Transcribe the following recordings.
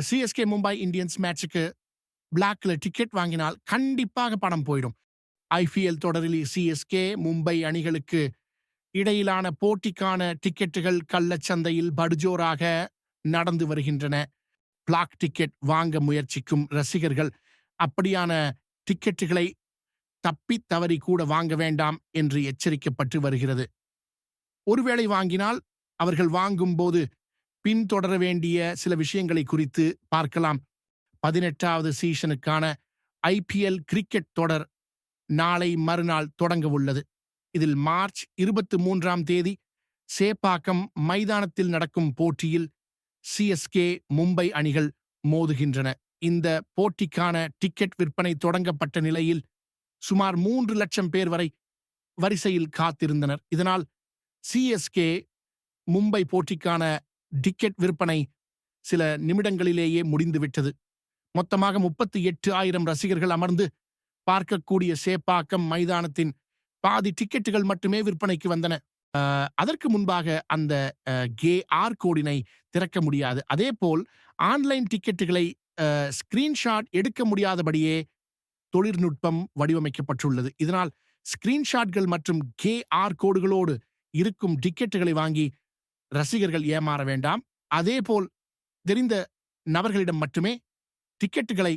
CSK Mumbai Indians மேட்சுக்கு பிளாக்ல ticket வாங்கினால் கண்டிப்பாக பணம் போயிடும். ஐபிஎல் தொடரில் சிஎஸ்கே மும்பை அணிகளுக்கு இடையிலான போட்டிக்கான டிக்கெட்டுகள் கள்ளச்சந்தையில் படுஜோராக நடந்து வருகின்றன. பிளாக் டிக்கெட் வாங்க முயற்சிக்கும் ரசிகர்கள் அப்படியான டிக்கெட்டுகளை தப்பி தவறி கூட வாங்க வேண்டாம் என்று எச்சரிக்கப்பட்டு வருகிறது. ஒருவேளை வாங்கினால் அவர்கள் வாங்கும்போது பின்தொடர வேண்டிய சில விஷயங்களை குறித்து பார்க்கலாம். பதினெட்டாவது சீசனுக்கான ஐபிஎல் கிரிக்கெட் தொடர் நாளை மறுநாள் தொடங்க உள்ளது. இதில் மார்ச் இருபத்தி மூன்றாம் தேதி சேப்பாக்கம் மைதானத்தில் நடக்கும் போட்டியில் சிஎஸ்கே மும்பை அணிகள் மோதுகின்றன. இந்த போட்டிக்கான டிக்கெட் விற்பனை தொடங்கப்பட்ட நிலையில் சுமார் மூன்று லட்சம் பேர் வரை வரிசையில் காத்திருந்தனர். இதனால் சிஎஸ்கே மும்பை போட்டிக்கான டிக்கெட் விற்பனை சில நிமிடங்களிலேயே முடிந்துவிட்டது மொத்தமாக முப்பத்தி எட்டு ஆயிரம் ரசிகர்கள் அமர்ந்து பார்க்கக்கூடிய சேப்பாக்கம் மைதானத்தின் பாதி டிக்கெட்டுகள் மட்டுமே விற்பனைக்கு வந்தன. அதற்கு முன்பாக அந்த கே ஆர் கோடினை திறக்க முடியாது. அதே போல் ஆன்லைன் டிக்கெட்டுகளை ஸ்கிரீன்ஷாட் எடுக்க முடியாதபடியே தொழில்நுட்பம் வடிவமைக்கப்பட்டுள்ளது. இதனால் ஸ்கிரீன்ஷாட்கள் மற்றும் கே ஆர் கோடுகளோடு இருக்கும் டிக்கெட்டுகளை வாங்கி ரசிகர்கள் ஏமாற வேண்டாம். அதேபோல் தெரிந்த நபர்களிடம் மட்டுமே டிக்கெட்டுகளை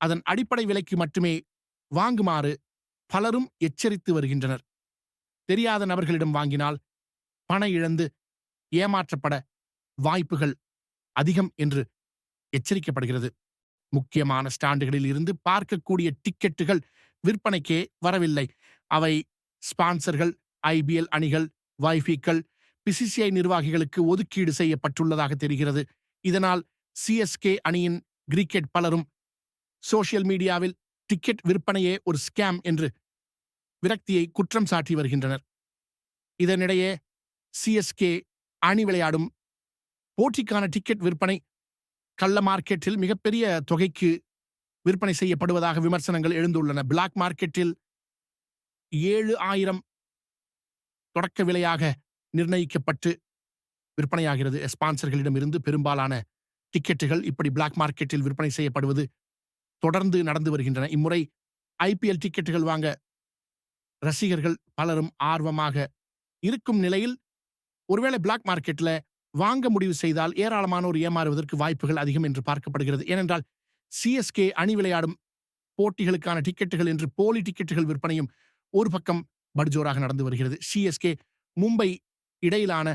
அதன் அடிப்படை விலைக்கு மட்டுமே வாங்குமாறு பலரும் எச்சரித்து வருகின்றனர். தெரியாத நபர்களிடம் வாங்கினால் பண இழந்து ஏமாற்றப்பட வாய்ப்புகள் அதிகம் என்று எச்சரிக்கப்படுகிறது. முக்கியமான ஸ்டாண்டுகளில் இருந்து பார்க்கக்கூடிய டிக்கெட்டுகள் விற்பனைக்கே வரவில்லை. அவை ஸ்பான்சர்கள் ஐபிஎல் அணிகள் வைஃபிக்கள் பிசிசிஐ நிர்வாகிகளுக்கு ஒதுக்கீடு செய்யப்பட்டுள்ளதாக தெரிகிறது. இதனால் சிஎஸ்கே அணியின் கிரிக்கெட் பலரும் சோசியல் மீடியாவில் டிக்கெட் விற்பனையே ஒரு ஸ்கேம் என்று விரக்தியை குற்றம் சாட்டி வருகின்றனர். இதனிடையே சிஎஸ்கே அணி விளையாடும் போட்டிக்கான டிக்கெட் விற்பனை கள்ள மார்க்கெட்டில் மிகப்பெரிய தொகைக்கு விற்பனை செய்யப்படுவதாக விமர்சனங்கள் எழுந்துள்ளன. பிளாக் மார்க்கெட்டில் ஏழு ஆயிரம் தொடக்க விலையாக நிர்ணயிக்கப்பட்டு விற்பனையாகிறது. ஸ்பான்சர்களிடம் இருந்து பெரும்பாலான டிக்கெட்டுகள் இப்படி பிளாக் மார்க்கெட்டில் விற்பனை செய்யப்படுவது தொடர்ந்து நடந்து வருகின்றன. இம்முறை ஐபிஎல் டிக்கெட்டுகள் வாங்க ரசிகர்கள் பலரும் ஆர்வமாக இருக்கும் நிலையில் ஒருவேளை பிளாக் மார்க்கெட்ல வாங்க முடிவு செய்தால் ஏராளமானோர் ஏமாறுவதற்கு வாய்ப்புகள் அதிகம் என்று பார்க்கப்படுகிறது. ஏனென்றால் சிஎஸ்கே அணி விளையாடும் போட்டிகளுக்கான டிக்கெட்டுகள் என்று போலி டிக்கெட்டுகள் விற்பனையும் ஒரு பக்கம் படுஜோராக நடந்து வருகிறது. சிஎஸ்கே மும்பை இடையிலான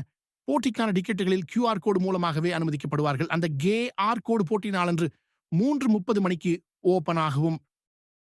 போட்டிக்கான டிக்கெட்டுகளில் கியூஆர் கோடு மூலமாகவே அனுமதிக்கப்படுவார்கள். அந்த கே ஆர் கோடு போட்டி நாளன்று மூன்று முப்பது மணிக்கு ஓபன் ஆகவும்